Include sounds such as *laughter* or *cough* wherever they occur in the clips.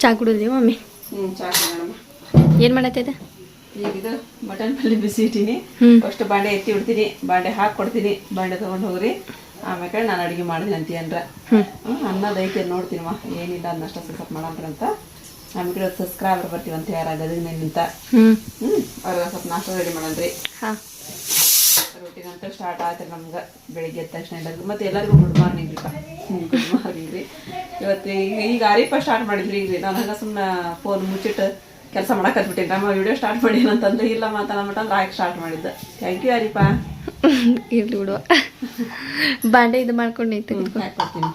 ಚಾ ಕುಡಿದ್ರಿ ಮಮ್ಮಿ. ಹ್ಞೂ ಚಾ ಏನು ಈಗ ಇದು? ಮಟನ್ ಪಲ್ಯ ಬಿಸಿ ಇಟ್ಟೀನಿ. ಫಸ್ಟ್ ಬಾಂಡೆ ಎತ್ತಿ ಬಿಡ್ತೀನಿ. ಬಾಂಡೆ ಹಾಕಿ ಕೊಡ್ತೀನಿ. ಬಾಂಡೆ ತಗೊಂಡು ಹೋಗ್ರಿ. ಆಮೇಲೆ ನಾನು ಅಡುಗೆ ಮಾಡಿದ್ದೀನಿ ಅಂತ ಏನ್ರ ಹ್ಮ್, ಅನ್ನದ ಐತೆ ನೋಡ್ತೀನಿ ಮಾ ಏನಿಲ್ಲ ಅದನ್ನಷ್ಟ ಸ್ವಲ್ಪ ಮಾಡಂತ ಅಂತ. ಆಮೇಲೆ ಸಬ್ಸ್ಕ್ರೈಬರ್ ಬರ್ತೀವಿ ಅಂತ ಯಾರ ಗದಗಿನಿಂದ ನಿಂತ. ಹ್ಞೂ ಅವ್ರಿಗೆ ಸ್ವಲ್ಪ ನಾಷ್ಟ ರೆಡಿ ಮಾಡನ್ರಿ ಹಾಂ. ರೂಟೀನ್ ಅಂತ ಸ್ಟಾರ್ಟ್ ಆಯ್ತು ನಮ್ಗೆ ಬೆಳಿಗ್ಗೆ ಎದ್ದ ತಕ್ಷಣ ಎಲ್ಲರಿಗೂ ಮತ್ತೆ ಎಲ್ಲರಿಗೂ ಗುಡ್ ಮಾರ್ನಿಂಗ್ ರೀ ಗುಡ್ ಮಾರ್ನಿಂಗ್ ರೀ. ಇವತ್ತು ಈಗ ಈಗ ಆರೀಪ ಸ್ಟಾರ್ಟ್ ಮಾಡಿದ್ರಿ ಈಗ ರೀ. ನಾನು ಹಂಗೆ ಸುಮ್ಮನೆ ಫೋನ್ ಮುಚ್ಚಿಟ್ಟು ಕೆಲಸ ಮಾಡಕತ್ಬಿಟ್ಟಿನಿ ನಮ್ಮ ವಿಡಿಯೋ ಸ್ಟಾರ್ಟ್ ಮಾಡಿ ಅಂತಂದ್ರೆ ಇಲ್ಲ ಮಾತಾಡಮಟ ಅಂದ್ರೆ ಆಯ್ಕೆ ಸ್ಟಾರ್ಟ್ ಮಾಡಿದ್ದೆ. ಥ್ಯಾಂಕ್ ಯು ಆರೀಪ ಇರ್ಲಿ ಬಿಡುವ ಬಾಂಡೆ ಇದು ಮಾಡ್ಕೊಂಡು ನಿಂತು ಹಾಕೊಡ್ತೀನಿ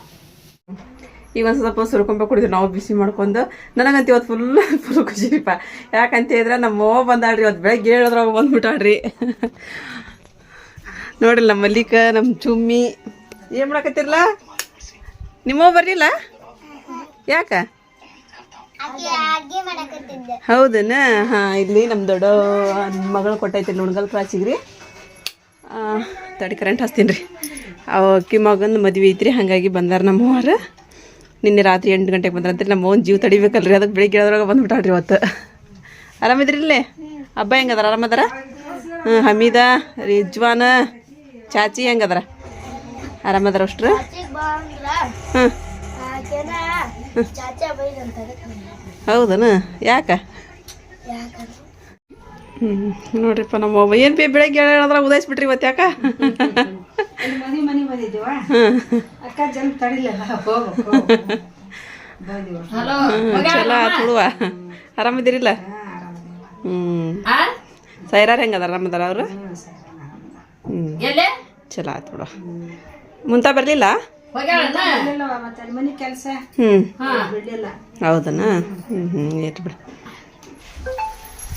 ಈಗ ಒಂದು ಸ್ವಲ್ಪ ಸುರ್ಕೊಂಬ ಕುಡಿದ್ವಿ ನಾವು ಬಿಸಿ ಮಾಡ್ಕೊಂಡು ನನಗಂತ ಇವತ್ತು ಫುಲ್ ಫುಲ್ ಖುಷಿ ರೀಪಾ ಯಾಕಂತ ಹೇಳಿದ್ರೆ ನಮ್ಮ ಬಂದಾಳ್ರಿ. ಇವತ್ತು ಬೆಳಗ್ಗೆ ಹೇಳಿದ್ರಾಗ ಬಂದ್ಬಿಟ್ಟಾಳ್ರಿ. ನೋಡಿಲ್ಲ ನಮ್ಮ ಮಲ್ಲಿಕ, ನಮ್ಮ ಚುಮ್ಮಿ. ಏನು ಮಾಡಕತ್ತಿರಲ್ಲ ನಿಮ್ಮವ್ವ ಬರ್ಲಿಲ್ಲ? ಯಾಕ? ಹೌದನ? ಹಾಂ ಇಲ್ಲಿ ನಮ್ಮ ದೊಡ್ಡ ಮಗಳು ಕೊಟ್ಟೈತಿ ನುಣಗಲ್ ಕ್ರಾಸಿಗೆ ರೀ ತಡಿ ಕರೆಂಟ್ ಹಚ್ತೀನಿ ರೀ. ಅಕ್ಕಿ ಮಗನ ಮದ್ವೆ ಐತ್ರಿ, ಹಾಗಾಗಿ ಬಂದಾರ ನಮ್ಮ ಅವ್ವಾರ. ನಿನ್ನೆ ರಾತ್ರಿ ಎಂಟು ಗಂಟೆಗೆ ಬಂದ್ರಂತ್ರಿ, ನಮ್ಮ ಜೀವ ತಡಿಬೇಕಲ್ರಿ ಅದಕ್ಕೆ ಬೆಳಿಗ್ಗೆ ಹೇಳಿದ್ರಾಗ ಬಂದ್ಬಿಟ್ಟಾಳ್ರಿ ಇವತ್ತು. ಆರಾಮಿದ್ರಿ ಇಲ್ಲೇ? ಹಬ್ಬ ಹೆಂಗದಾರ, ಆರಾಮದಾರ? ಹಮೀದ, ರಿಜ್ವಾನ ಚಾಚಿ ಹೆಂಗದ್ರ? ಆರಾಮದ್ರ ಅಷ್ಟ್ರ? ಹೌದನ? ಯಾಕ? ಹ್ಞೂ ನೋಡ್ರಿಪ್ಪ ನಮ್ಮ ಏನು ಬಿ ಬೆಳಗ್ಗೆ ಹೇಳೋದ್ರ ಉದಯಿಸ್ಬಿಟ್ರಿ ಇವತ್ತು ಯಾಕ? ಹ್ಮ್. ಚಲೋ ಆತ್ ಬಿಡುವ ಆರಾಮದಿರಿಲ್ಲ? ಹ್ಞೂ ಸೈರಾರ್ ಹೆಂಗದ ಆರಾಮದಾರ ಅವರು? ಹ್ಞೂ ಚಲೋ ಆಯ್ತು ಬಿಡು. ಮುಂತ ಬರಲಿಲ್ಲ? ಹ್ಞೂ ಬಿಡ್ಲಿಲ್ಲ. ಹೌದನ? ಹ್ಞೂ ಹ್ಞೂ ಏಟ್ ಬಿಡು.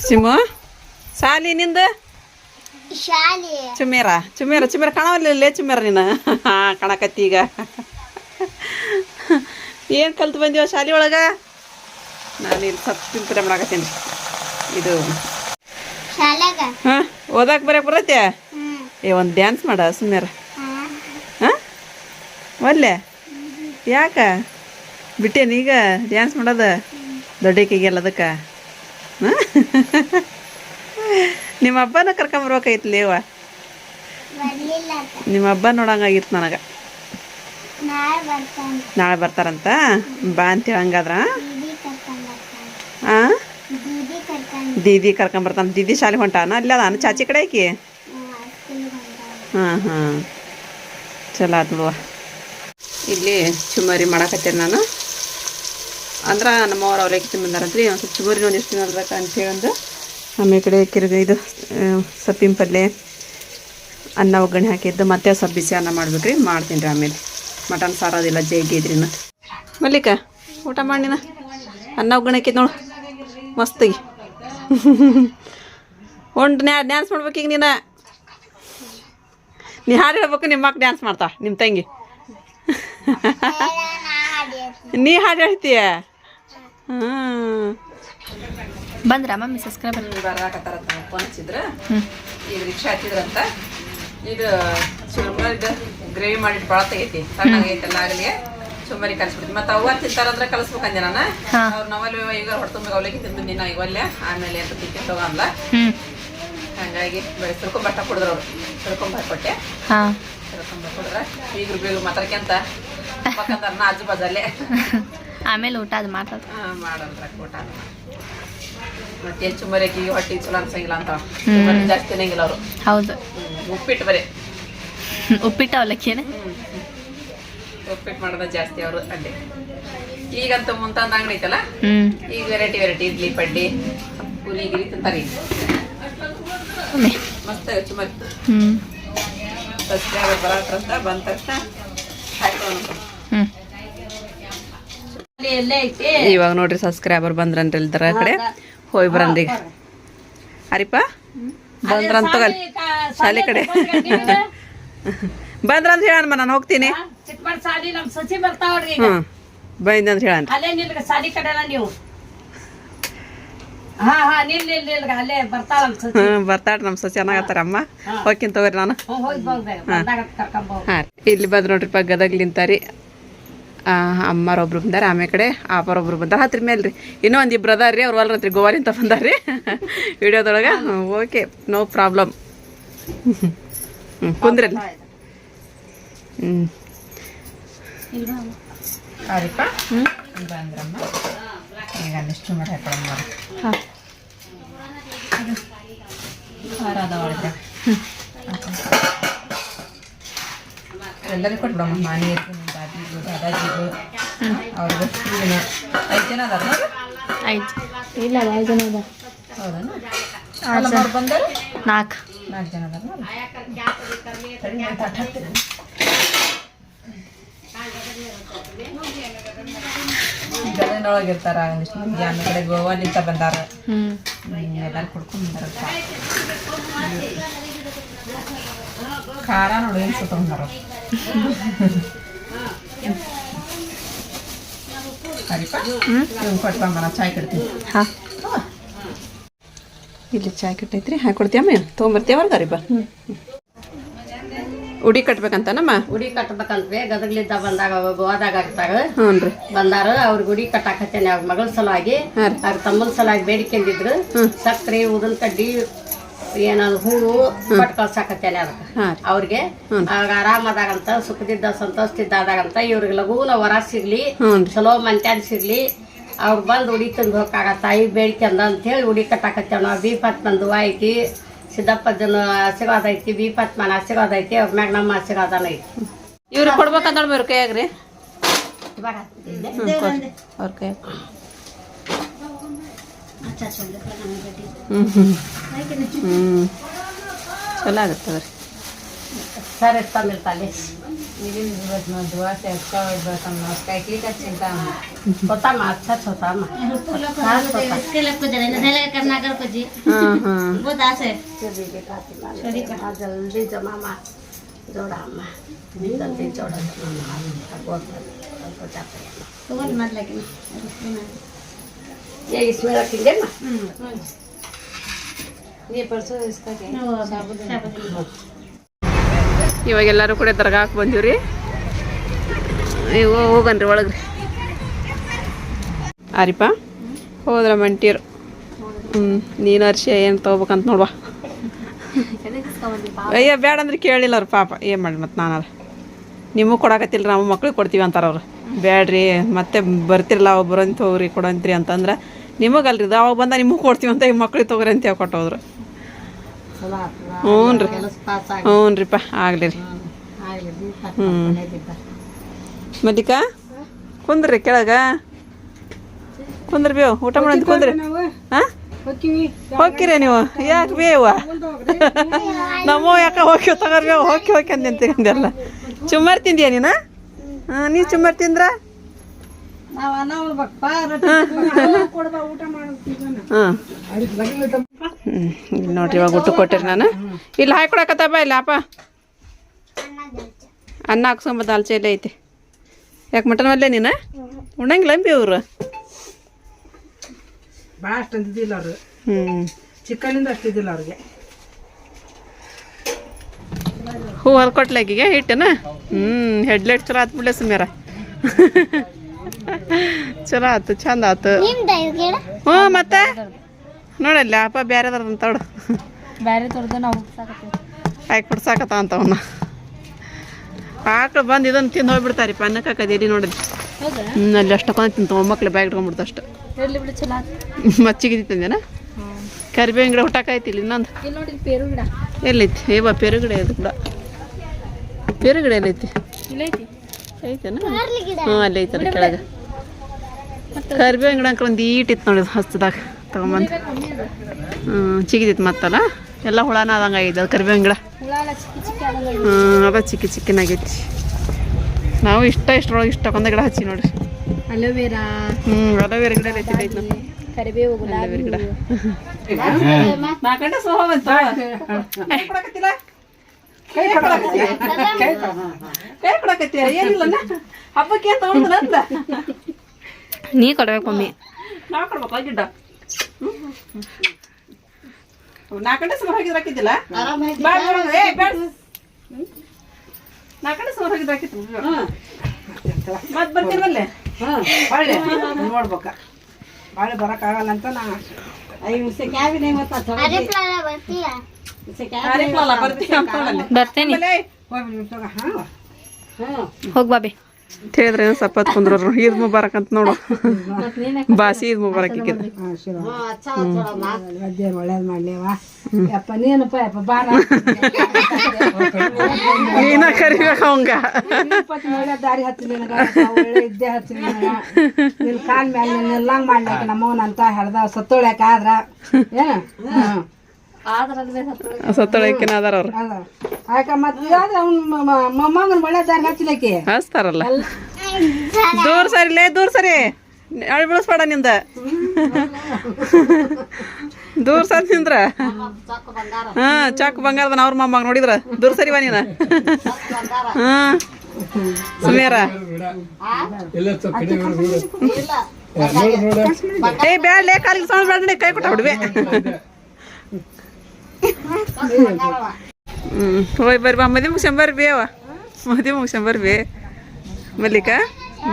ಸಿಮು ಸಾಲಿ ನಿಂದ? ಚುಮೇರ ಚುಮೇರ ಚುಮೇರ ಕಾಣವಲ್ಲೇ ಚುಮೇರ ನೀನು. ಹಾಂ ಕಾಣಕತ್ತಿ ಈಗ. ಏನು ಕಲ್ತು ಬಂದಿವ ಶಾಲಿ ಒಳಗೆ? ನಾನು ಇಲ್ಲಿ ಸತ್ತು ಚಿಂತನೆ ಮಾಡಕತ್ತೀನಿ. ಇದು ಹಾಂ ಓದಾಕ್ ಬರಕ್ಕೆ ಬರತ್ತೆ ಏ ಒಂದು ಡ್ಯಾನ್ಸ್ ಮಾಡ ಸುಮ್ಯಾರ ಹಾಂ? ಒಲ್ಲೆ? ಯಾಕ? ಬಿಟ್ಟೇನು ಈಗ ಡ್ಯಾನ್ಸ್ ಮಾಡೋದು? ದೊಡ್ಡಕ್ಕಿಗೆಲ್ಲ ಅದಕ್ಕೆ? ಹಾಂ? ನಿಮ್ಮ ಹಬ್ಬನ ಕರ್ಕೊಂಬರ್ಬೇಕಾಯ್ತು ಅವ್ವ? ನಿಮ್ಮ ಹಬ್ಬ ನೋಡಂಗಾಗಿತ್ತು ನನಗೆ. ನಾಳೆ ಬರ್ತಾರಂತ? ಬಾ ಅಂತೇಳಿ ಹಂಗಾದ್ರ ಹಾಂ? ದೀದಿ ಕರ್ಕೊಂಬರ್ತಾನ ದೀದಿ ಶಾಲೆ ಹೊಂಟಾನ? ಅಲ್ಲ ನಾನು ಚಾಚಿ ಕಡೆ ಆಕಿ? ಹಾಂ ಹಾಂ ಚಲೋ ಆತು ಬಿಡುವ. ಇಲ್ಲಿ ಚುಮರಿ ಮಾಡಾಕತ್ತೇನೆ ನಾನು. ಅಂದ್ರೆ ನಮ್ಮವ್ರು ಅವಲಕ್ಕಿ ತಿಂಬಂದಾರಂತ್ರಿ ಒಂದು ಸ್ವಲ್ಪ ಚುಮರಿ ಒಂದು ಎಷ್ಟು ದಿನ ಅಲ್ಬೇಕ ಅಂತೇಳಿ ಒಂದು ಆಮೇಲೆ ಕಡೆ ಕಿರ್ಗ ಇದು ಸೊಪ್ಪಿನ ಪಲ್ಯ ಅನ್ನ ಒಗ್ಗರಣೆ ಹಾಕಿದ್ದು ಮತ್ತೆ ಸ್ವಲ್ಪ ಬಿಸಿ ಅನ್ನ ಮಾಡ್ಬೇಕ್ರಿ ಮಾಡ್ತೀನಿ ರೀ ಆಮೇಲೆ. ಮಟನ್ ಸಾರು ಅದಿಲ್ಲ ಜೈಗೆ ಇದ್ರಿ ಮಲ್ಲಿಕ ಊಟ ಮಾಡಿನ ನೀನು? ಅನ್ನ ಒಗ್ಗರಣೆ ಹಾಕಿದ್ ನೋಡು ಮಸ್ತಿಗೆ. ಉಂಟು *laughs* ಡ್ಯಾನ್ಸ್ ಮಾಡ್ಬೇಕೀಗ ಈಗ ನೀನು. ನೀ ಹಾಡು ಹೇಳ್ಬೇಕು ನಿಮ್ಮ ಮಕ್ಕ ಡ್ಯಾನ್ಸ್ ಮಾಡ್ತಾ ನಿಮ್ಮ ತಂಗಿ. ನೀ ಹಾಡು ಹೇಳ್ತೀಯ? ಹ್ಞೂ ಬಂದ್ರ ಮಮ್ಮಿ ಸಬ್ಸ್ಕ್ರೈಬರ್ ಬರಾಕತ್ತಾರಂತ ಫೋನ್ ಹಚ್ಚಿದ್ರ. ಈಗ ರಿಕ್ಷಾ ಹಚ್ಚಿದ್ರಂತ. ಇದು ಚುರ್ಮರಿದ ಗ್ರೇವಿ ಮಾಡಿಟ್ಟು ಭಾಳ ತೆಗೈತಿ ಸಣ್ಣಗೈತೆಲ್ಲ ಆಗಲಿ. ಚುಮರಿ ಕಲಿಸ್ಬಿಡ್ತೀನಿ. ಮತ್ತೆ ಅವ್ವ ತಿಂತಾರಂದ್ರೆ ಕಲಿಸ್ಬೇಕಂದೆ ನಾನು. ಅವ್ರು ನಾವಲ್ಲಿ ಈಗ ಹೊಡ್ತುಂಬ ಅವಲಿಗೆ ತಿಂದು ನಾ ಇವಲ್ಲೇ ಆಮೇಲೆ ಅಂತ ತಿಕ್ಕಿ ತಗೊಂಡ್ಲ ಹಂಗಾಗಿ ಬೆಳೆಸ್ಕೊಂಡ್ ಬಟ್ಟ ಕುಡಿದ್ರು ಅವ್ರು. ಸುರ್ಕೊಂಬ ಕೊಟ್ಟೆ. ಹಾಂ. ಸುರ್ಕೊಂಬ ಕುಡಿದ್ರೆ ಈಗ ಬೀಗ ಮಾತಾಡ್ಕೊಂತ ಪಕ್ಕಂತಾರ ನಾ ಆಜು ಬಾಜಲ್ಲೇ ಆಮೇಲೆ ಊಟ ಅದು ಮಾತಾಡ ಮಾಡಲ್ರ ಊಟ ಮತ್ತೆ ಚುಮ್ಮರಿಕಿ ಹೊಟ್ಟೆ ಚಲೋ ಅನ್ಸಂಗಿಲ್ಲ ಅಂತ. ಜಾಸ್ತಿ ತಿನ್ನಂಗಿಲ್ಲ ಅವರು. ಹೌದು. ಉಪ್ಪಿಟ್ಟು ಬರೀ. *laughs* ಉಪ್ಪಿಟ್ಟು ಅವಲಕ್ಕಿನ? ಉಪ್ಪಿಟ್ಟು ಮಾಡೋದ ಜಾಸ್ತಿ ಅವರು ಅಲ್ಲಿ. ಈಗಂತೂ ಮುಂತಾದ ಅಂಗಡಿ ಐತಲ್ಲ? ಈಗ ವೆರೈಟಿ ವೆರೈಟಿ ಇಡ್ಲಿ ಪಡ್ಡಿ ಪುರಿ ಗಿರಿ ತಿಂತಾರೆ ಮಮ್ಮಿ ಮಸ್ತ್ ಚುಮ್ಮರಿ ಹ್ಞೂ ಬರತ್ತಂತ ಬಂದ ತಕ್ಷಣ ಇವಾಗ ನೋಡ್ರಿ ಸಬ್ಸ್ಕ್ರೈಬರ್ ಬಂದ್ರನ್ರಿ ಇಲ್ದರ ಕಡೆ. ಹೋಗಿ ಬರನ್ರಿ ಈಗ ಅರಿಪಾ? ಬಂದ್ರಂತ ತಗಲ್ ಶಾಲೆ ಕಡೆ. *laughs* ಬಂದ್ರಂತ ಹೇಳಣ್ಣ ನಾನು ಹೋಗ್ತೀನಿ. ಹ್ಞೂ ಬಂದಂತ ಹೇಳಣ್ಣ ಅಲ್ಲೇ ನಿಲ್ಗ ಸಾಲಿ ಕಡೆನ ನೀವು ಹಾ ಹಾ ನಿಲ್ ನಿಲ್ ನಿಲ್ಗ ಅಲ್ಲೇ ಬರ್ತಾಳ ನಮ್ ಹ್ಞೂ ಬರ್ತಾಳ ನಮ್ಮ ಸೊಸೆ ಚೆನ್ನಾಗತ್ತಾರ ಅಮ್ಮ ಹೋಗ್ತೀನಿ ತಗೋರಿ ನಾನು. ಹ್ಮ್, ಹೋಗ್ ಇಲ್ಲಿ ಬಂದು ನೋಡ್ರಿಪ್ಪ ಗದಗ್ಲಿಂತ ರೀ ಅಮ್ಮರೊಬ್ರು ಬಂದಾರ ಆಮೇಲೆ ಕಡೆ ಆಪರೊಬ್ರು ಬಂದಾರ. ಹತ್ರ ಮೇಲೆ ರೀ. ಇನ್ನೂ ಒಂದು ಇಬ್ರು ಅದಾರ ರೀ ಅವ್ರು ಅಲ್ರಂತ್ರಿ ಗೋವಾಲಿಂದ ಬಂದಾರ ರೀ *laughs* ವಿಡಿಯೋದೊಳಗೆ? ಓಕೆ. No problem. ಹ್ಞೂ ಕುಂದ್ರಲ್ಲ. ಹ್ಞೂ ಆರಿಪ್ಪ ಈಗ ಒಂದಿಷ್ಟು ಮರ ಹಾಕೊಳಮ್ಮ ಹಾಂ. ಖಾರ ಅದಾವ ಒಳಗೆ ಎಲ್ಲರಿಗೂ ಕೊಟ್ಬಿಡಮ್ಮ ಮಾನಿ ದಾದಿಗೂ ದಾದಾಜಿಗೂ ಅವ್ರಿಗೂ ಇದನ್ನ ಐದು ಜನ ಅದಾರ ನೋಡು. ಆಯ್ತು ಇಲ್ಲ ಐದು ಜನ ಅದ ಹೌದಾ ಬಂದರು? ನಾಲ್ಕು. ನಾಲ್ಕು ಜನ ಅದಾರ ಗದಗಿನೊಳಗೆ ಇರ್ತಾರ ಒಂದಿಷ್ಟು ಮಂದಿ ಆಮೇಲೆ ಕಡೆ ಗೋವಾಲಿಂದ ಬಂದಾರ. ಹ್ಞೂ ಎಲ್ಲಾರು ಕುಡ್ಕೊಂಡ್ ಬಂದಾರ ಖಾರ ನೋಡಿ ಏನು ಸರಿಪಾ? ಚಾಯ್ ಕಡ್ತೀನಿ. ಹಾಂ. ಇಲ್ಲಿ ಚಾಯ್ ಕಟ್ಟೈತ್ರಿ. ಹಾಕೊಡ್ತೀಯಮ್ಮ ತೊಗೊಂಬರ್ತೀಯವ್ರ ಗರಿ ಬಾ. ಉಡಿ ಕಟ್ಬೇಕಂತನಮ್ಮ ಗುಡಿ ಕಟ್ಬೇಕಂತ್ರಿ ಗದಗ್ಲಿದ್ದ ಬಂದಾಗ ಹೋದಾಗ ಹ್ಞೂ ರೀ. ಬಂದಾರ ಅವ್ರಿಗೆ ಗುಡಿ ಕಟ್ಟಾಕತ್ತೇನೆ ಅವ್ರ ಮಗಳ ಸಲುವಾಗಿ. ಹಾಂ ರೀ. ಅವ್ರ ತಮ್ಮನ ಸಲುವಾಗಿ ಬೇಡಿಕೆಂದಿದ್ರು ಸಕ್ಕರೆ ಉದನ್ ಕಡ್ಡಿ ಏನಾದ್ರು ಹೂವು ಕೊಟ್ಟು ಕಳ್ಸಾಕತ್ತೇನೆ ಅದಕ್ಕೆ. ಹಾಂ ರೀ. ಅವ್ರಿಗೆ ಆಗ ಆರಾಮದಾಗಂತ ಸುಖದಿದ್ದ ಸಂತೋಷದಿದ್ದಾದಾಗಂತ ಇವ್ರಿಗೆ ಲಘುನ ವರ ಸಿಗ್ಲಿ ಹ್ಞೂ ರೀ. ಚಲೋ ಮಂತ್ಯಾನ್ ಸಿಗ್ಲಿ ಅವ್ರು ಬಂದು ಉಡಿ ತಂದು ಹೋಗಾಗ ತಾಯಿ ಅಂತ ಹೇಳಿ ಉಡಿ ಕಟ್ಟಾಕತ್ತೇವ ನಾವು. ಬೀಪತ್ಮಂದು ಐತಿ ಸಿದ್ದಪ್ಪದನ ಆಶೀರ್ವಾದ ಐತಿ ಬಿ ಪತ್ಮನ ಆಶೀರ್ವಾದ ಐತಿ ಅವ್ರ ಮ್ಯಾಗ ನಮ್ಮ ಆಶೀರ್ವಾದನ ಐತಿ. ಇವ್ರಿಗೆ ಕೊಡ್ಬೇಕಂತ ಬೇರೆ ಕೈಯಾಗ. ಆಗುತ್ತೆ ಇವಾಗ ಹಾಕ್ತಿದ್ದೆ. ಅವ್ರ छोटामा अच्छा छोटामा तिलक को जरे नहीं लगे करना कर को जी बहुत आस है। छोरी का जल्दी जमामा जोड़ामा जल्दी जोड़ा जमामा बहुत बहुत तो वो मत लगे ये इसमें रखेंगे ना? हम्म, हाँ। ये परसों इसका क्या साबुदाना ಇವಾಗ ಎಲ್ಲರೂ ಕೂಡ ದರ್ಗಾಕ್ಕೆ ಬಂದೀವ್ರಿ. ಇವು ಹೋಗನ್ರಿ ಒಳಗ್ರಿ. ಆರಿಪ ಹೋದ್ರ ಮಂಟೀರು. ಹ್ಞೂ ನೀನು ಅರ್ಶಿ ಏನು ತೊಗೋಬೇಕಂತ ನೋಡುವ. ಅಯ್ಯ ಬೇಡ ಅಂದ್ರೆ ಕೇಳಿಲ್ಲ ಅವ್ರು ಪಾಪ. ಏನು ಮಾಡಿ ಮತ್ತೆ ನಾನು ನಿಮಗೂ ಕೊಡಕತ್ತಿಲ್ಲ ನಾವು ಮಕ್ಳಿಗೆ ಕೊಡ್ತೀವಿ ಅಂತಾರೆ ಅವ್ರು. ಬೇಡ್ರಿ ಮತ್ತೆ ಬರ್ತಿರಲ್ಲ ಒಬ್ಬರಂತ ಬರೋಂತ ಹೋಗ್ರಿ ಕೊಡಂತ್ರಿ ಅಂತಂದ್ರೆ ನಿಮಗಲ್ರಿ, ಅವಾಗ ಬಂದ ನಿಮಗೆ ಕೊಡ್ತೀವಿ ಅಂತ ಈಗ ಮಕ್ಳಿಗೆ ತೊಗೊರಿ ಅಂತ ಹೇಳಿ ಚಲೋ ಹ್ಞೂ ರೀ ಹ್ಞೂ ರೀಪ್ಪ ಆಗಲಿ ರೀ. ಹ್ಞೂ ಮಲ್ಲಿಕಾ ಕುಂದ್ರಿ ಕೆಳಗೆ. ಕುಂದ್ರ ಬೇವು ಊಟ ಮಾಡೋದು ಕುಂದ್ರಿ. ಹಾಂ? ಹೋಗಿರಿ ನೀವು? ಯಾಕೆ ಬೇವ ನಮ್ಮ ಯಾಕೆ ಹೋಗಿ ತಗೋರ್ ಬೇವು ಹೋಗಿ ಹೋಗಿ ಅಂತ ನಿಂತಿಗಂದೆಲ್ಲ ಚುಮ್ಮರ್ ತಿಂದ್ಯಾ ನೀನು? ಹಾಂ ನೀ ಚುಮ್ಮರ್ ತಿಂದ್ರಾ? ಇಲ್ಲಿ ನೋಡ್ರಿ ಇವಾಗ ಊಟ ಕೊಟ್ಟಿರಿ ನಾನು. ಇಲ್ಲಿ ಹಾಕೊಡಕತ್ತಪ್ಪ ಬಾ ಇಲ್ಲ ಅಪ್ಪ. ಅನ್ನ ಹಾಕ್ಸ್ಕೊಂಬ ದಾಲ್ ಚೈಲೆ ಐತಿ. ಯಾಕೆ ಮಟನ್ ಅಲ್ಲೇ ನೀನು? ಉಣಂಗಿಲ್ಲ ಅಂಬಿ ಅವ್ರು ಭಾಳ ಅಷ್ಟು ಅಂದಿದ್ದಿಲ್ಲ ಅವರು. ಹ್ಞೂ ಅಷ್ಟಿದ್ದಿಲ್ಲ ಅವ್ರಿಗೆ. ಹೂ ಹೊಲ್ಕೊಟ್ಲೆ ಆಕಿಗೆ ಹಿಟ್ಟನ? ಹ್ಞೂ ಹೆಡ್ಲೈಟ್ ಚಲೋ ಆತು ಬಿಡ್ಲೆ ಸುಮ್ಯಾರ. *laughs* ಚಲೋ ಆತು ಚಂದ ಆತು. ಹ್ಞೂ ಮತ್ತೆ? ನೋಡಲ್ಲ ಅಪ್ಪ ಬೇರೆ ಅಂತವಡು ಬ್ಯಾರೆ ತೋರ್ದು ನಾವು ಹಾಕಿ ಕೊಡ್ಸಾಕತ್ತ ಅಂತವನ್ನ ಆಕಳು ಬಂದು ಇದನ್ನು ತಿಂದು ಹೋಗ್ಬಿಡ್ತಾರಿಪ್ಪ ಅನ್ನಕ್ಕೆ ಹಾಕದೇರಿ ಹೌದಾ? ಹ್ಞೂ ಅಲ್ಲಿ ಅಷ್ಟಕ್ಕೊಂದು ತಿಂತ ಮಕ್ಳು ಬ್ಯಾಗ್ ಇಟ್ಕೊಂಡ್ಬಿಡ್ತು ಅಷ್ಟು. ಮಚ್ಚಿಗೆ ತಂದೇನ ಕರಿಬೇವಿನ ಗಿಡ ಇನ್ನೊಂದು. ಇಲ್ಲಿ ಇನ್ನೊಂದು ಎಲ್ಲೈತಿ ಏವ ಪೇರು ಗಿಡ ಇದು ಕೂಡ. ಪೇರು ಗಿಡ ಎಲ್ಲೈತಿ ಐತೇನ? ಹ್ಞೂ ಅಲ್ಲಿ ಐತಲ್ಲ ಕೆಳಗೆ. ಕರಿಬೇವು ಗಿಡ ಅಂಕಲ್ ಒಂದು ಈಟಿತ್ತು ನೋಡಿ ಹಸ್ತದಾಗ ತಗೊಂಬಂದು. ಹ್ಞೂ ಚಿಗಿದಿತ್ತು ಮತ್ತಲ್ಲ? ಎಲ್ಲ ಹುಳನ ಆದಂಗೆ ಐತೆ ಅದು ಕರಿಬೇವು ಗಿಡ. ಹ್ಞೂ ಅದ ಚಿಕ್ಕಿ ಚಿಕ್ಕಿನಾಗೈತಿ ನಾವು ಇಷ್ಟ ಇಷ್ಟರೊಳಗೆ ಇಷ್ಟ ಒಂದೇ ಗಿಡ ಹಚ್ಚಿ ನೋಡ್ರಿ. ಅಲೋವೆರಾ? ಹ್ಞೂ ಅಲೋವೇರ ಗಿಡ ಐತಿ ಐತಿ ನಾವು ಕರಿಬೇವು ಅಲೋವೇರ ಗಿಡ. ಕೈ ಕೊಡಕತ್ತೀಯ? ಏನಿಲ್ಲ ಹಬ್ಬಕ್ಕೆ ಅಂತ? ನೀ ಕೊಡ್ಬೇಕು ಮಮ್ಮಿ. ನಾವು ಕೊಡ್ಬೇಕು ಗಿಡ್ಡ. ನಾಲ್ಕಂಡೆ ಸುಮಾರು ಹಾಕಿದ್ದಿಲ್ಲ? ನಾಲ್ಕಂಡೆ ಹಾಕಿತ್ತು ಮತ್ತೆ ಬರ್ತೀವಲ್ಲೇ ಹಾಂ ಬಾಳೆ. ನೋಡ್ಬೇಕ. ಬಾಳೆ ಬರೋಕ್ಕಾಗಲ್ಲ ಅಂತ ನಾ ಐದು ನಿಮಿಷ ಕ್ಯಾಬಿನ ಅಂದ್ಕೊಳ್ಳಲ್ಲಿ. ಬರ್ತೇನೆ ಹಾಂ. ಹೋಗ್ ಬಾಬಿ ಅಂತ ಹೇಳಿದ್ರೆ ಹೊತ್ತು ಕುಂದ್ರವ್ರು ಈದ್ ಮುಬಾರಕ್ ಅಂತ ನೋಡು. ಬಾಸಿ ಈದ್ ಮುಬಾರಕ್ ಬಾರ. ನೀನ ಕರಿಬೇಕು ಅವಂಗ. ದಾರಿ ಇದ್ದೆ ಹಚ್ಚಿ ನಿನ್ ಕಾಲ್ ಮೇಲೆ ನಿಲ್ಲಂಗ್ ಎಲ್ಲಂಗ್ ಮಾಡ್ಲಾಕ ನಮ್ಮವನಂತ ಹೇಳ್ದ ಸತ್ತೋಳ್ಯಾಕ ಆದ್ರ. ಏನ. ಸತ್ತೊಳಕಿನ ಅದಾರ ಅವ್ರು. ಮೊಮ್ಮಗನ್ ಒಳ್ಳೆ ದಾರಿ ಹಚ್ಚಲಿಕ್ಕೆ ಹಚ್ತಾರಲ್ಲ. ದೂರ ಸರಿಲೇ ದೂರ ಸರಿ. ಅಳ್ ಬಿಡಿಸ್ಬೇಡ ನಿಂದ. ದೂರ ಸರಿ ನಿಂದ್ರ. ಹಾ ಚಾಕ್ ಬಂಗಾರದ ಅವ್ರ ಮೊಮ್ಮಗ ನೋಡಿದ್ರ? ದೂರ ಸರಿವಾ ನೀನ. ಹಾ. ಸುಮ್ಯಾರ. ಏ ಬ್ಯಾಡ್ಲೇ ಕಾಲಿಗೆ ಸೌಂಡ್ ಬೇಡ ಕೈ ಕೊಟ್ಟ ಬಿಡ್ವೆ ಹ್ಮ್. ಹೋಯ್ ಬರ್ರಿ ಬಾ ಮದಿ ಮುಗಿಸ್ಕೊಂಡ್ ಬರ್ರಿ ಅವ ಮದಿ ಮುಗಿಸ್ಕೊಂಡ್ ಬರ್ರಿ ಮಲ್ಲಿಕ,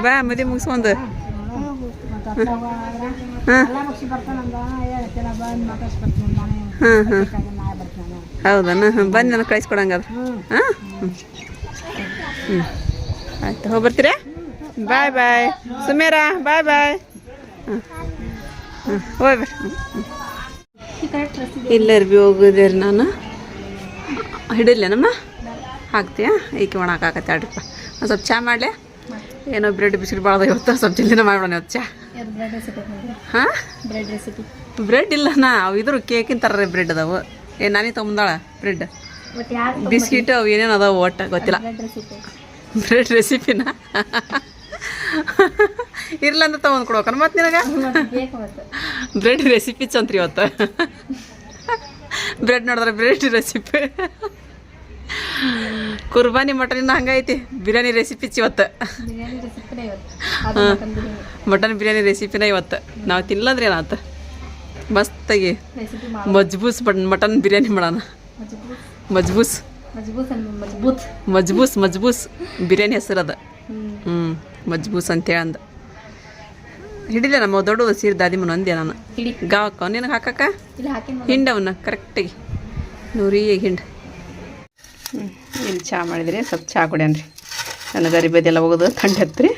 ಬಾ, ಮದಿ ಮುಗಿಸ್ಕೊಂಡು. ಹಾಂ ಹಾಂ ಹಾಂ ಹೌದನ ಹಾಂ? ಹಾಂ ಹ್ಞೂ ಆಯ್ತು, ಹೋಗಿ ಬರ್ತೀರಾ? ಬಾಯ್ ಬಾಯ್. ಸುಮೇರ ಬಾಯ್ ಬಾಯ್. ಹಾಂ ಹಾಂ ಹೋಯ್ ಇಲ್ಲರ್ ಬಿ ರೀ ನಾನು. ಹಿಡಿಲೇನಮ್ಮ ಹಾಕ್ತೀಯಾ? ಈಕೆ ಒಣಗಾಕತ್ತೆ ಆಡ್ರಿಪ್ಪ ಒಂದು ಸ್ವಲ್ಪ ಚಾ ಮಾಡಲೆ? ಏನೋ ಬ್ರೆಡ್ ಬಿಸ್ಕಿಟ್ ಭಾಳ ಇವತ್ತು. ಸ್ವಲ್ಪ ಜಲ್ದಿನ ಮಾಡೋಣ ಇವತ್ತು ಚಾ. ಹಾಂ? ಬ್ರೆಡ್ ರೆಸಿಪಿ ಬ್ರೆಡ್ ಇಲ್ಲ ನಾ ಅವು ಇದ್ರು ಕೇಕಿನ ಥರ ಬ್ರೆಡ್ ಅದಾವು. ಏ ನಾನೇ ತೊಗೊಂಬಂದಾಳ ಬ್ರೆಡ್. ಬಿಸ್ಕಿಟ್ ಅವು ಏನೇನು ಅದಾವೆ ಒಟ್ಟು ಗೊತ್ತಿಲ್ಲ. ಬ್ರೆಡ್ ರೆಸಿಪಿ ಬ್ರೆಡ್ ರೆಸಿಪಿನ ಇರ್ಲಂದ್ರೆ ತೊಗೊಂಡು ಕೊಡೋಕನ ಮತ್ತೆ ನಿನಗೆ ಬ್ರೆಡ್ ರೆಸಿಪಿ ಚಂತ್ರಿ ಇವತ್ತು. ಬ್ರೆಡ್ ನೋಡಿದ್ರೆ ಬ್ರೆಡ್ ರೆಸಿಪಿ ಕುರ್ಬಾನಿ ಮಟನ್ ಹಂಗೈತಿ. ಬಿರಿಯಾನಿ ರೆಸಿಪಿ ಇವತ್ತು. ಮಟನ್ ಬಿರಿಯಾನಿ. ರೆಸಿಪಿನ ಇವತ್ತು. ನಾವು ತಿನ್ನಲಂದ್ರೆ ಏನಾಯ್ತು ಮಸ್ತಾಗಿ ಮಜ್ಬೂಸ್ ಬಟ್ ಮಟನ್ ಬಿರಿಯಾನಿ ಮಾಡೋಣ. ಮಜ್ಬೂಸ್. ಮಜ್ಬೂಸ್. ಮಜ್ಬೂಸ್ ಮಜ್ಬೂಸ್ ಬಿರಿಯಾನಿ ಹೆಸರದ ಹ್ಞೂ ಹ್ಞೂ ಮಜ್ಬೂಸ್ ಅಂತೇಳಿ ಅಂದ. ಹಿಡಿದೆ ನಮ್ಮ ದೊಡ್ಡ ಸೀರೆ ದಾದಿಮನ ಒಂದೇ ನಾನು. ಗಾವಕ್ಕ ನಿನಗೆ ಹಾಕಕ್ಕ? ಹಿಂಡವನ್ನ ಕರೆಕ್ಟಾಗಿ ನೂರಿಗೆ ಹಿಂಡ? ಇಲ್ಲಿ ಚಹಾ ಮಾಡಿದ್ರಿ? ಸ್ವಲ್ಪ ಚಹಾ ಕುಡಿಯನ್ರಿ. ನನಗೆ ಅರಿಬದಿ ಎಲ್ಲ ಹೋಗೋದು ಥಂಡಿ ಹತ್ರಿ.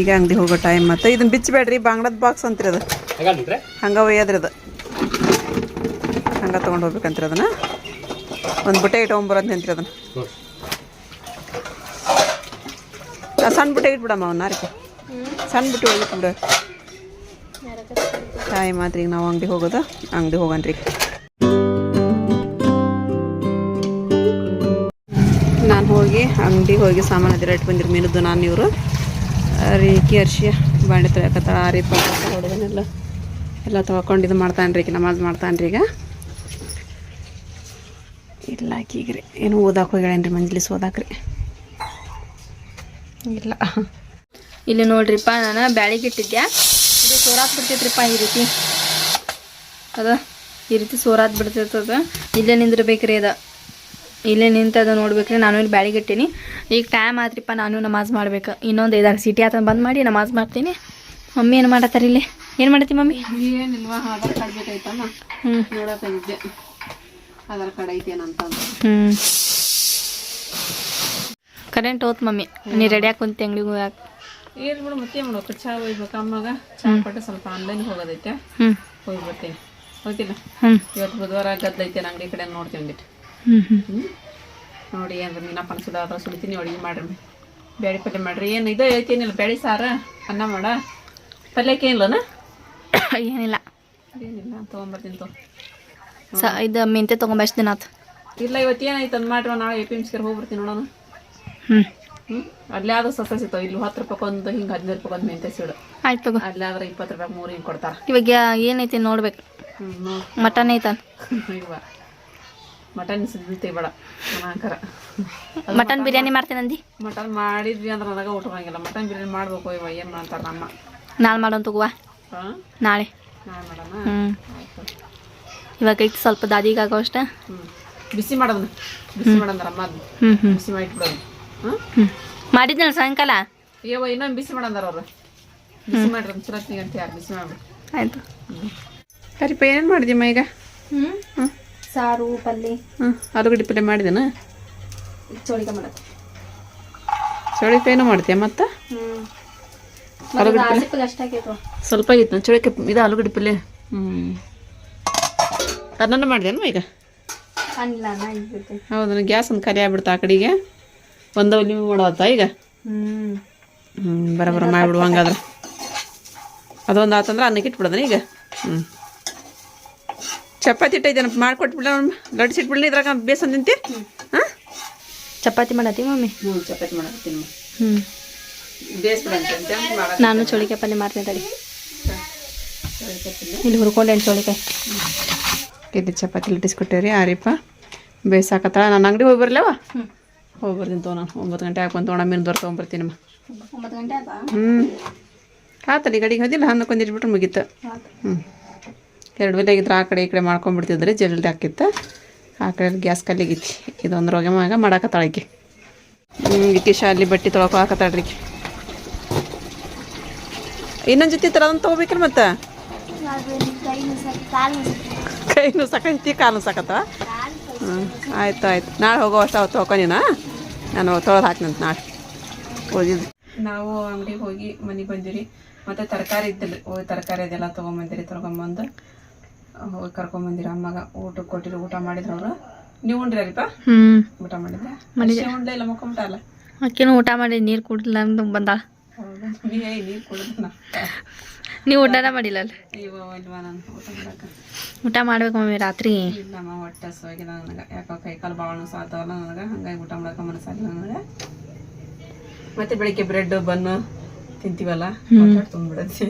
ಈಗ ಅಂಗಡಿ ಹೋಗೋ ಟೈಮ್ ಮತ್ತು. ಇದನ್ನ ಬಿಚ್ಚಬೇಡ್ರಿ ಬಾಂಗ್ಲದ ಬಾಕ್ಸ್ ಅಂತೀರಿ ಅದು. ಹಂಗೆ ಒಯ್ಯದ್ರಿ ಅದು. ಹಂಗೆ ತೊಗೊಂಡು ಹೋಗ್ಬೇಕಂತ್ರಿ ಅದನ್ನು. ಒಂದು ಬುಟ್ಟೆ ಇಟ್ಕೊಂಬರೋದು ನಿಂತ್ರಿ ಅದನ್ನು. ಸಣ್ಣ ಬುಟ್ಟೆ ಇಟ್ಬಿಡಮ್ಮ ಅವನ್ನ ಅರಿಕೆ ಸಣ್ಣ ಬಿಟ್ಟು ಒಳಗಿಟ್ಟು ಬಿಡು. ಟೈಮ್ ಆತ್ರಿ ಈಗ ನಾವು ಅಂಗಡಿ ಹೋಗೋದು? ಅಂಗಡಿ ಹೋಗನ್ರಿ ನಾನು ಹೋಗಿ ಅಂಗಡಿ ಹೋಗಿ ಸಾಮಾನು ಅದಿರ ಇಟ್ಟು ಬಂದಿರಿ ಮೀನದ್ದು ನಾನು ಇವರು. ರೀಕಿ ಅರ್ಶಿ ಬಾಂಡೆ ತೊಳ್ಯಾಕತ್ತಾಳ ಆರಿ ಪಾತ್ರ ಹೊಡೆದನೆಲ್ಲ ಎಲ್ಲ ತೊಳ್ಕೊಂಡು ಇದು ಮಾಡ್ತಾನ್ರಿ ಈಗ ನಮಾಜ್ ಮಾಡ್ತಾನ್ರಿ ಈಗ. ಇಲ್ಲ ಆಕೀಗ್ರಿ ಏನು ಓದಾಕ ಹೋಗ್ಯಾಳೇನ್ರಿ ಮಂಜ್ಲಿಸ್ ಓದಾಕ್ರಿ ಇಲ್ಲ. ಇಲ್ಲಿ ನೋಡ್ರಿಪ್ಪ ನಾನು ಬ್ಯಾಳಿಗೆ ಇಟ್ಟಿದ್ದೆ ಇದು ಸೋರಾತ್ ಬಿಡ್ತೈತ್ರಿಪ್ಪ ಈ ರೀತಿ. ಅದ ಈ ರೀತಿ ಸೋರಾತ್ ಬಿಡ್ತೈತದ ಇಲ್ಲೇ ನಿಂದಿರ್ಬೇಕ್ರಿ ಅದ. ಇಲ್ಲೇ ನಿಂತದ ನೋಡ್ಬೇಕ್ರಿ ನಾನು ಇಲ್ಲಿ ಬ್ಯಾಳಿಗೆ ಇಟ್ಟೀನಿ. ಈಗ ಟೈಮ್ ಆತ್ರಿಪ್ಪ ನಾನು ನಮಾಜ್ ಮಾಡ್ಬೇಕು. ಇನ್ನೊಂದು ಐದಾರು ಸಿಟಿ ಆತ ಬಂದ್ ಮಾಡಿ ನಮಾಜ್ ಮಾಡ್ತೀನಿ. ಮಮ್ಮಿ ಏನು ಮಾಡತ್ತಾರ ಇಲ್ಲಿ? ಏನು ಮಾಡತ್ತಿ ಮಮ್ಮಿ? ಏನಿಲ್ವಾ ಆಧಾರ್ ಕಾರ್ಡ್ ಬೇಕಾಯ್ತಮ್ಮ ಹ್ಞೂ ನೋಡಕ್ಕಾಗಿದ್ದೆ ಆಧಾರ್ ಕಾರ್ಡ್ ಹ್ಞೂ ಕರೆಂಟ್ ಹೋತ್ ಮಮ್ಮಿ. ನೀ ರೆಡಿಯಾಗಿ ಕುಂತಿ ಅಂಗಡಿಗೆ ಹೋಗಾಕ ಏನ್ ಬಿಡು ಮತ್ತೆ ಮಾಡ್ಬೇಕು ಚಾ ಒಯ್ಬೇಕು. ಅಮ್ಮಗ ಚಾ ಕೊಟ್ಟು ಸ್ವಲ್ಪ ಆನ್ಲೈನ್ ಹೋಗೋದೈತೆ. ಹೋಗಿ ಬರ್ತೀನಿ ಹೋಗಿಲ್ಲ ಇವತ್ತು ಬುಧವಾರ ಗದ್ದೈತೆ ಅಂಗಡಿ ಕಡೆ ನೋಡ್ತೀನಿ ಬಿಟ್ಟು ನೋಡಿ ಏನ್ರಿ ನೀನಪ್ಪ ಅನ್ಸದ? ಅದ್ರ ಸುಲಿತೀನಿ ಅಡುಗೆ ಮಾಡ್ರಿ. ಬೇಳೆ ಪಲ್ಯ ಮಾಡ್ರಿ. ಏನು ಇದು ಐತೇನಿಲ್ಲ ಬೇಳೆ ಸಾರ ಅನ್ನ ಮಾಡ. ಪಲ್ಯಕ್ಕೆ ಏನಿಲ್ಲನ ಏನಿಲ್ಲ ಏನಿಲ್ಲ. ತೊಗೊಂಬರ್ತೀನಿ ತಗೋ. ಸ ಇದು ಮೆಂತೆ ತೊಗೊಂಬಷ್ಟು ದಿನ ಆತು? ಇಲ್ಲ ಇವತ್ತು ಏನಾಯ್ತು ಅಂದ್ ಮಾಡ್ರಿ. ನಾಳೆ ಎ ಪಿ ಎಂ ಸಿಗೆ ಹೋಗ್ಬಿಡ್ತೀನಿ ನೋಡೋಣ. ಹ್ಞೂ ಹ್ಞೂ ಅಲ್ಲೇ ಆದ್ರೂ ಸಸ್ಯ ಸಿಗ್ತಾವೆ. ಇಲ್ಲಿ ಹತ್ತು ರೂಪಾಯಿ ಒಂದು ಹಿಂಗೆ ಹದಿನೈದು ರೂಪಾಯಿ ಒಂದು ಮೆಂತೆ ಸಿಡು. ಆಯ್ತು ತಗೋ. ಅಲ್ಲೇ ಆದ್ರೆ ಇಪ್ಪತ್ತು ರೂಪಾಯಿ ಮೂರು ಹಿಂಗೆ ಕೊಡ್ತಾರೆ. ಇವಾಗ ಏನೈತಿ ನೋಡ್ಬೇಕು. ಹ್ಞೂ ಮಟನ್ ಐತನ್ ಇವ. ಮಟನ್ ಸಿದ್ಧತೆ ಬೇಡ. ಅನಾಕರ. ಮಟನ್ ಬಿರಿಯಾನಿ ಮಾಡ್ತೇನಂದಿ ಮಟನ್ ಮಾಡಿದ್ವಿ ಅಂದ್ರೆ ನನಗೆ ಊಟ ಹೋಗಂಗಿಲ್ಲ ಮಟನ್ ಬಿರಿಯಾನಿ ಮಾಡ್ಬೇಕು ಇವ. ಏನು ಮಾಡ್ತಾರೆ ನಮ್ಮ. ನಾಳೆ ಮಾಡೋಣ ತಗೋವಾ ಹಾಂ? ನಾಳೆ. ನಾಳೆ ಮಾಡೋಣ? ಹ್ಞೂ ಇವಾಗ ಇಟ್ಟು ಸ್ವಲ್ಪ ದಾದಿಗಾಗೋ ಅಷ್ಟ. ಹ್ಞೂ ಬಿಸಿ ಮಾಡೋದು ಬಿಸಿ ಮಾಡಂದ್ರ ಅಮ್ಮ ಅದು ಹ್ಞೂ ಹ್ಞೂ ಬಿಸಿ ಮಾಡಿಟ್ಬಿಡೋದು ಹಾಂ ಹ್ಞೂ ಮಾಡಿದ್ನಲ್ಲ ಸಾಯಂಕಾಲ? ಇನ್ನೊಂದು ಬಿಸಿ ಮಾಡಂದಾರ ಅವ್ರು. ಬಿಸಿ ಮಾಡ್ರಿ ಅಂತ ಯಾರು ಬಿಸಿ ಆಯ್ತು. ಮಾಡಿದ್ಯಮ್ಮ ಈಗ? ಹ್ಞೂ ಸಾರು ಹ್ಞೂ ಆಲೂಗಡ್ಡೆ ಪಲ್ಯ ಮಾಡಿದೇನ ಚೋಳಿಗೆ ಮಾಡೋದು ಚೌಳಿಕಾಯಿ ಏನೋ ಮಾಡ್ತೀಯ ಮತ್ತೆ? ಆಲೂಗಡ್ಡೆ ಸ್ವಲ್ಪ ಆಗಿತ್ತು ಚೌಳಿಕಾಯಿ ಇದು ಆಲೂಗಡ್ಡೆ ಪಲ್ಲೆ? ಹ್ಮ್. ಅದನ್ನ ಮಾಡಿದೇನು ಈಗ? ಹೌದನ ಗ್ಯಾಸ್ ಒಂದು ಖಾಲಿ ಆಗ್ಬಿಡ್ತಾ ಆ ಕಡೆಗೆ? ಒಂದು ಒಲಿ ಮಾಡತ್ತ ಈಗ? ಹ್ಞೂ ಹ್ಞೂ ಬರೋಬರ ಮಾಡಿಬಿಡು ಹಂಗಾದ್ರೆ. ಅದೊಂದು ಆತಂದ್ರೆ ಅನ್ನಕ್ಕೆ ಇಟ್ಬಿಡೋದನ ಈಗ? ಹ್ಞೂ ಚಪಾತಿ ಇಟ್ಟೈತೇನ ಮಾಡಿಕೊಟ್ಬಿಡ ಲಡ್ಸಿಟ್ಬಿಡ್ಲಿ ಇದ್ರಾಗ ಬೇಸನ್ ತಿಂತಿ? ಹಾಂ? ಚಪಾತಿ ಮಾಡತ್ತಿ ಮಮ್ಮಿ? ಹ್ಞೂ ಚಪಾತಿ ಮಾಡತ್ತೀನಿ ಹ್ಞೂ ಬೇಯಿಸ್ಬಿಡಂತೆ ನಾನು ಚೋಳಿಕಾಯಿ ಪಲ್ಯ ಮಾಡ್ತೀನಿ ತಡಿ. ಇಲ್ಲಿ ಹುರ್ಕೊಂಡೇನು ಚೋಳಿಕಾಯಿ. ಇದು ಚಪಾತಿ ಲಟ್ಟಿಸ್ಕೊಟ್ಟೇವ್ರಿ ಆರಿಪ್ಪ. ಬೇಯಿಸಾಕತ್ತಾಳ ನನ್ನ ಅಂಗಡಿ ಹೋಗಿ ಬರಲವ? ಹ್ಞೂ ಹೋಗಿ ಬರ್ತೀನಿ ತಗೋ ನಾನು. ಒಂಬತ್ತು ಗಂಟೆ ಹಾಕೊಂಡು ತೋಣ ಮೀನು ದೊರೆ ತೊಗೊಂಬರ್ತೀನಮ್ಮ ಒಂಬತ್ತು ಗಂಟೆ ಆತ ಹ್ಞೂ ಆತಲ್ಲಿ ಗಡಿಗೆ ಹೋದಿಲ್ಲ ಹನ್ನೊಂದು ಕೊಂದಿಟ್ಬಿಟ್ರೆ ಮುಗೀತು. ಹ್ಞೂ ಎರಡು ಗಂಟೆ ಆಗಿದ್ರೆ ಆ ಕಡೆ ಈ ಕಡೆ ಮಾಡ್ಕೊಂಡ್ಬಿಡ್ತಿದ್ರೆ ಜಲ್ದಿ ಹಾಕಿತ್ತು ಆ ಕಡೆ ಗ್ಯಾಸ್ ಕಲ್ಲಿಗೈತಿ ಇದೊಂದು ರೋಗ ಮಗ ಮಾಡಾಕತ್ತಾಳಕ್ಕೆ ಹ್ಞೂ ಶಾಲಿ ಬಟ್ಟೆ ತೊಳಕೊ ಹಾಕತ್ತಾಳ್ರಿ ರೀ ಇನ್ನೊಂದು ಜೊತೆ ಥರ ಅದನ್ನು ತೊಗೋಬೇಕಲ್ಲ ಮತ್ತೆ? ಕೈನೂ ಸಾಕೈತಿ ಕಾಲು ಸಾಕತ್ತವ ಹ್ಞೂ ಆಯ್ತು ಆಯ್ತು. ನಾಳೆ ಹೋಗೋ ಅಷ್ಟು ಅವತ್ತು ಹೋಗೋ ನೀನು ನಾನು ತೊಳೆದು ಹಾಕ್ನಂತ ನಾಳೆ. ಹೋಗಿದ್ದು ನಾವು ಅಂಗಡಿಗೆ ಹೋಗಿ ಮನೆಗೆ ಬಂದಿರಿ ಮತ್ತು ತರಕಾರಿ ಇದ್ದಿಲ್ಲ ಹೋಗಿ ತರಕಾರಿ ಅದೆಲ್ಲ ತೊಗೊಂಬಂದಿರಿ ತೊಗೊಂಬಂದು ಹೋಗಿ ಕರ್ಕೊಂಬಂದಿರಿ ಅಮ್ಮಗ. ಊಟ ಕೊಟ್ಟಿರಿ ಊಟ ಮಾಡಿದ್ರು ಅವರು. ನೀವು ಉಂಡ್ರಿ ಅರಿಪ ಹ್ಞೂ ಊಟ ಮಾಡಿದ್ದೆ ಮನಿ ಉಂಡ್ಲೇ ಇಲ್ಲ ಮಕ್ಕೊಂಬಿಟ್ಟ ಅಲ್ಲ? ಅಕ್ಕಿನೂ ಊಟ ಮಾಡಿ ನೀರು ಕುಡಿಲ್ಲ ಅಂತ ಬಂದಾಳ. ನೀವು ಊಟನ ಮಾಡಿಲ್ಲ ಊಟ ಮಾಡ್ಬೇಕು ಮಮ್ಮಿ ರಾತ್ರಿ. ಇಲ್ಲಮ್ಮ ಹೊಟ್ಟೆ ಹಸುವಾಗಿದೆ ನನಗೆ. ಯಾಕೋ ಕೈ ಕಾಲು ಭಾಳ ಸಾತವಲ್ಲ ನನಗೆ. ಹಂಗಾಗಿ ಊಟ ಮಾಡಕ್ಕೆ ಮನಸ್ಸಾಗಿಲ್ಲ ನನಗೆ. ಮತ್ತೆ ಬೆಳಿಗ್ಗೆ ಬ್ರೆಡ್ ಬನ್ನು ತಿಂತೀವಲ್ಲ? ತುಂಬಿಡತ್ತೆ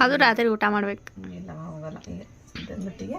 ಅದು ರಾತ್ರಿ ಊಟ ಮಾಡ್ಬೇಕು. ಇಲ್ಲಮ್ಮ ಹೋಗಲ್ಲ. ಮಟ್ಟಿಗೆ.